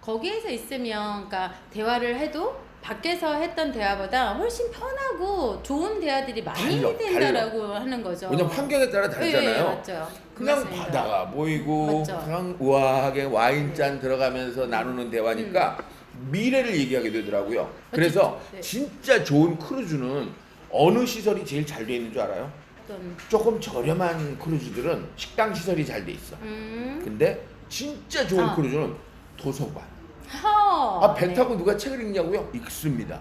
거기에서 있으면 그러니까 대화를 해도 밖에서 했던 대화보다 훨씬 편하고 좋은 대화들이 많이 달라, 된다라고 하는 거죠. 왜냐면 환경에 따라 예, 다르잖아요. 예, 맞죠. 그냥 맞습니다. 바다가 보이고 맞죠. 그냥 우아하게 와인잔 들어가면서 나누는 대화니까 미래를 얘기하게 되더라고요. 그래서 네. 진짜 좋은 크루즈는 어느 시설이 제일 잘 돼 있는 줄 알아요? 어떤 조금 저렴한 크루즈들은 식당 시설이 잘 돼 있어. 음. 근데 진짜 좋은 아. 크루즈는 도서관. 허. 아, 배 네. 타고 누가 책을 읽냐고요? 읽습니다.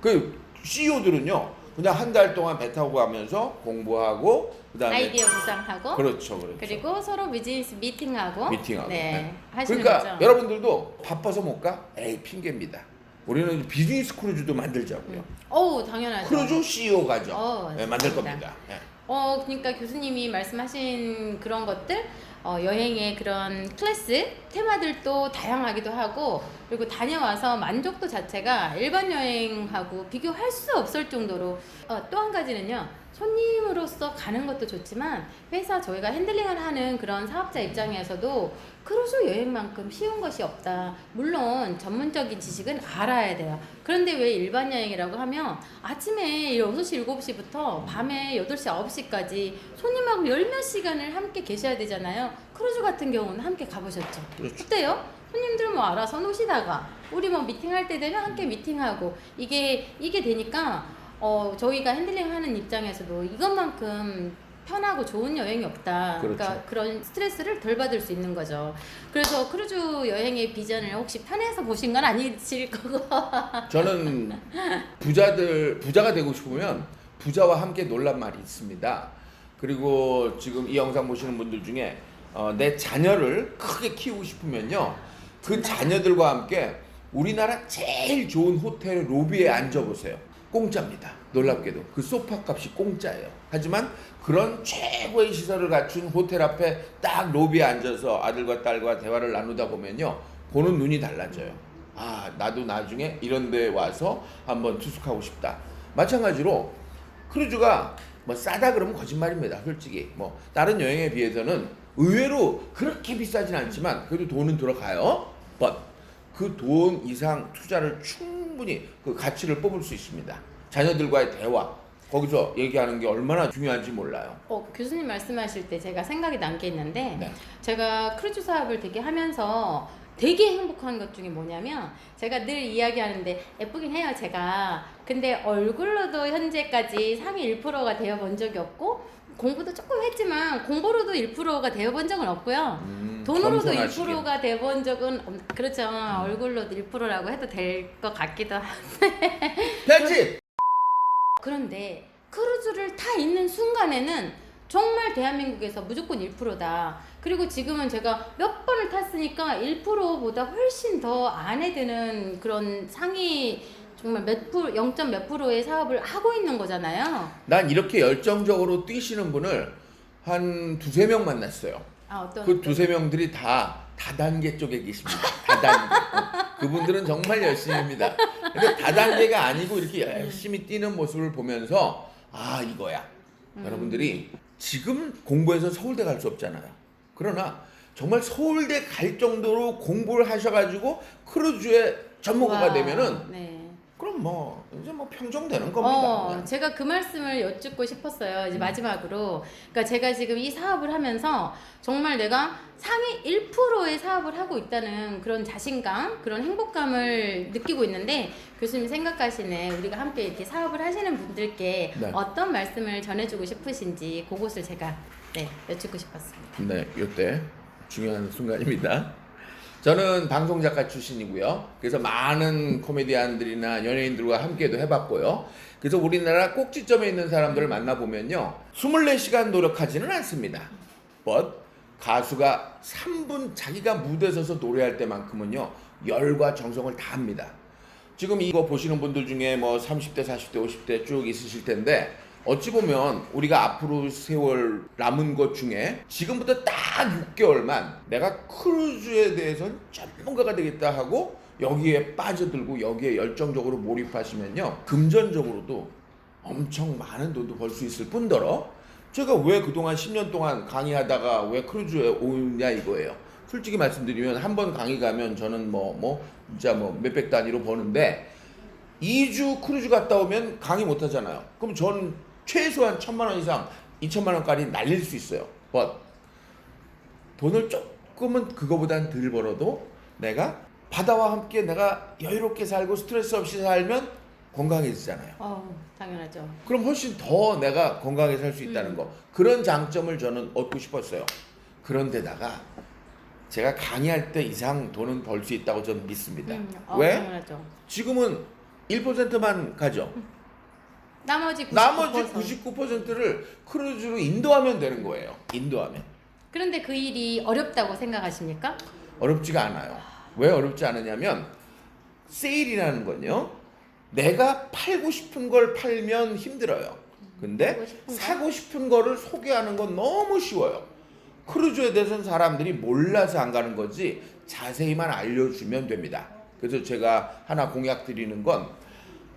그 CEO들은요, 그냥 한 달 동안 배 타고 가면서 공부하고, 그 다음에. 아이디어 구상하고 그렇죠, 그렇죠. 그리고 서로 비즈니스 미팅하고 미팅하고. 네, 네. 하시는 그러니까 거죠. 여러분들도 바빠서 못 가? 에이, 핑계입니다. 우리는 비즈니스 크루즈도 만들자고요. 어우 당연하죠. 크루즈 CEO 가죠. 어, 네, 만들. 겁니다. 네. 어, 그러니까 교수님이 말씀하신 그런 것들, 어, 여행의 그런 클래스, 테마들도 다양하기도 하고, 그리고 다녀와서 만족도 자체가 일반 여행하고 비교할 수 없을 정도로, 어, 또 한 가지는요, 손님으로서 가는 것도 좋지만, 회사 저희가 핸들링을 하는 그런 사업자 입장에서도 크루즈 여행만큼 쉬운 것이 없다. 물론 전문적인 지식은 알아야 돼요. 그런데 왜 일반 여행이라고 하면 아침에 6시, 7시부터 밤에 8시, 9시까지 손님하고 열몇 시간을 함께 계셔야 되잖아요. 크루즈 같은 경우는 함께 가보셨죠? 그렇죠. 어때요? 손님들 뭐 알아서 노시다가 우리 뭐 미팅할 때 되면 함께 미팅하고 이게 이게 되니까 어 저희가 핸들링 하는 입장에서도 이것만큼 편하고 좋은 여행이 없다. 그러니까 그렇죠. 그런 스트레스를 덜 받을 수 있는 거죠. 그래서 크루즈 여행의 비전을 혹시 편해서 보신 건 아니실 거고. 저는 부자들 부자가 되고 싶으면 부자와 함께 놀란 말이 있습니다. 그리고 지금 이 영상 보시는 분들 중에 어, 내 자녀를 크게 키우고 싶으면요, 그 자녀들과 함께 우리나라 제일 좋은 호텔 로비에 앉아 보세요. 공짜입니다. 놀랍게도 그 소파 값이 공짜예요. 하지만 그런 최고의 시설을 갖춘 호텔 앞에 딱 로비에 앉아서 아들과 딸과 대화를 나누다 보면요, 보는 눈이 달라져요. 아, 나도 나중에 이런 데 와서 한번 투숙하고 싶다. 마찬가지로 크루즈가 뭐 싸다 그러면 거짓말입니다. 솔직히. 뭐 다른 여행에 비해서는 의외로 그렇게 비싸진 않지만 그래도 돈은 들어가요. but 그돈 이상 투자를 충분히 그 가치를 뽑을 수 있습니다. 자녀들과의 대화 거기서 얘기하는 게 얼마나 중요한지 몰라요. 어, 교수님 말씀하실 때 제가 생각이 난 게 있는데 네. 제가 크루즈 사업을 되게 하면서 되게 행복한 것 중에 뭐냐면 제가 늘 이야기하는데 예쁘긴 해요 제가 근데 얼굴로도 현재까지 상위 1%가 되어 본 적이 없고 공부도 조금 했지만 공부로도 1%가 되어 본 적은 없고요 음, 돈으로도 겸손하시길. 1%가 되어 본 적은 없, 그렇죠 얼굴로도 1%라고 해도 될 것 같기도 하고 편집. 그런데 크루즈를 타 있는 순간에는 정말 대한민국에서 무조건 1%다. 그리고 지금은 제가 몇 번을 탔으니까 1%보다 훨씬 더 안에 드는 그런 상위 정말 몇 프로, 0. 몇 프로의 사업을 하고 있는 거잖아요. 난 이렇게 열정적으로 뛰시는 분을 한 두세 명 만났어요. 아, 어떤. 그 두세 명들이 다 다단계 쪽에 계십니다. 다단계. 어, 그분들은 정말 열심히 합니다. 근데 다단계가 아니고 이렇게 열심히 뛰는 모습을 보면서 아 이거야. 음. 여러분들이 지금 공부해서 서울대 갈 수 없잖아요. 그러나 정말 서울대 갈 정도로 공부를 하셔가지고 크루즈의 전문가가 와, 되면은 네. 그럼 뭐 이제 뭐 평정되는 겁니다. 어, 그냥. 제가 그 말씀을 여쭙고 싶었어요. 음. 이제 마지막으로. 그러니까 제가 지금 이 사업을 하면서 정말 내가 상위 1%의 사업을 하고 있다는 그런 자신감, 그런 행복감을 느끼고 있는데 교수님 생각하시는 우리가 함께 이렇게 사업을 하시는 분들께 네. 어떤 말씀을 전해주고 싶으신지 그것을 제가 네, 여쭙고 싶었습니다. 네, 이때 중요한 순간입니다. 저는 방송 작가 출신이고요. 그래서 많은 코미디언들이나 연예인들과 함께도 해봤고요. 그래서 우리나라 꼭지점에 있는 사람들을 만나보면요. 24시간 노력하지는 않습니다. but 가수가 3분 자기가 무대에 서서 노래할 때만큼은요. 열과 정성을 다합니다. 지금 이거 보시는 분들 중에 뭐 30대, 40대, 50대 쭉 있으실 텐데 어찌 보면 우리가 앞으로 세월 남은 것 중에 지금부터 딱 6개월만 내가 크루즈에 대해서는 전문가가 되겠다 하고 여기에 빠져들고 여기에 열정적으로 몰입하시면요 금전적으로도 엄청 많은 돈도 벌 수 있을 뿐더러 제가 왜 그동안 10년 동안 강의하다가 왜 크루즈에 오냐 이거예요 솔직히 말씀드리면 한 번 강의 가면 저는 뭐뭐 진짜 뭐 몇백 단위로 버는데 2주 크루즈 갔다 오면 강의 못 하잖아요. 그럼 저는 최소한 천만 원 이상, 2천만 원까지 날릴 수 있어요. but 돈을 조금은 그거보단 덜 벌어도 내가 바다와 함께 내가 여유롭게 살고 스트레스 없이 살면 건강해지잖아요. 어, 당연하죠. 그럼 훨씬 더 내가 건강하게 살 수 있다는 거 그런 장점을 저는 얻고 싶었어요. 그런데다가 제가 강의할 때 이상 돈은 벌 수 있다고 저는 믿습니다. 음, 어, 왜? 당연하죠. 지금은 1%만 가죠. 나머지 99%. 나머지 99%를 크루즈로 인도하면 되는 거예요. 인도하면 그런데 그 일이 어렵다고 생각하십니까? 어렵지가 않아요. 왜 어렵지 않으냐면 세일이라는 건요. 내가 팔고 싶은 걸 팔면 힘들어요. 근데 사고 싶은 거? 사고 싶은 거를 소개하는 건 너무 쉬워요. 크루즈에 대해서는 사람들이 몰라서 안 가는 거지 자세히만 알려주면 됩니다. 그래서 제가 하나 공약 드리는 건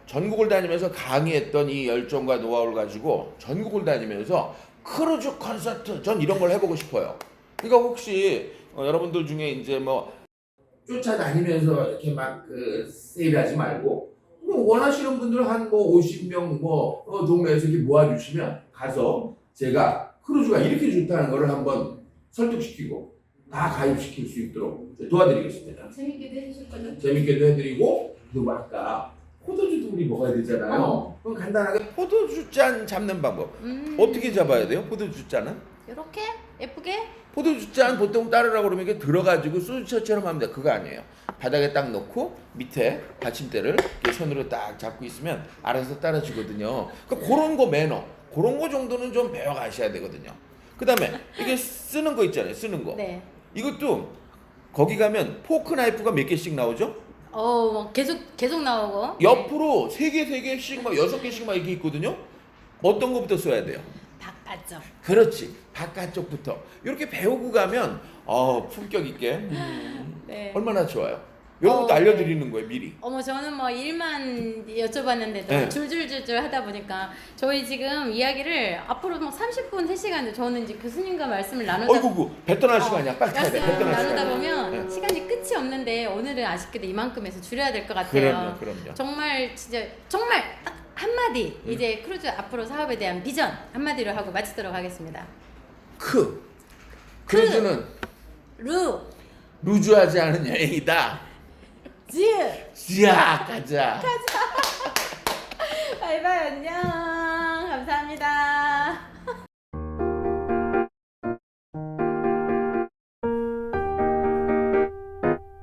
전국을 다니면서 강의했던 이 열정과 노하우를 가지고 전국을 다니면서 크루즈 콘서트 전 이런 걸 해보고 싶어요. 그러니까 혹시 어, 여러분들 중에 이제 뭐 쫓아다니면서 이렇게 막그 세일하지 말고 뭐 원하시는 분들 한 뭐 50명 뭐 어, 동네에서 이렇게 모아주시면 가서 제가 크루즈가 이렇게 좋다는 거를 한번 설득시키고 다 가입시킬 수 있도록 도와드리겠습니다. 재밌게도 해주실 거죠? 재밌게도 해드리고 그리고 아까 포도주도 우리 먹어야 되잖아요. 어. 그럼 간단하게 포도주 잔 잡는 방법 음, 어떻게 잡아야 돼요? 포도주 잔은? 이렇게 예쁘게 포도주 잔 보통 따르라고 그러면 이게 들어가지고 소주처럼 하면 돼. 그거 아니에요. 바닥에 딱 놓고 밑에 받침대를 이렇게 손으로 딱 잡고 있으면 알아서 따라주거든요. 그러니까 그런 거 매너, 그런 거 정도는 좀 배워가셔야 되거든요. 그 다음에 이게 쓰는 거 있잖아요. 쓰는 거. 네. 이것도 거기 가면 포크 나이프가 몇 개씩 나오죠? 어, 뭐 계속 계속 나오고. 옆으로 세 개, 세 개씩 막 여섯 개씩 막 이렇게 있거든요. 어떤 거부터 써야 돼요? 바깥쪽. 그렇지. 바깥쪽부터 이렇게 배우고 가면 어 품격 있게 음, 네. 얼마나 좋아요. 이런 것도 어, 알려드리는 거예요 미리. 어머 저는 뭐 일만 여쭤봤는데도 네. 줄줄줄줄 하다 보니까 저희 지금 이야기를 앞으로 뭐 30분 3시간 저는 이제 교수님과 말씀을 나누다 어이구 그 뱉어날 시간이야. 빨리 타야 돼. 뱉어날 나누다 시간. 보면 네. 시간이 끝이 없는데 오늘은 아쉽게도 이만큼 해서 줄여야 될 것 같아요. 그럼요, 그럼요. 정말 진짜 정말 딱 한마디 음. 이제 크루즈 앞으로 사업에 대한 비전 한마디로 하고 마치도록 하겠습니다. 크. 크루즈는 루, 루즈하지 않은 여행이다. 즈, 지야 가자. 바이바이 안녕 감사합니다.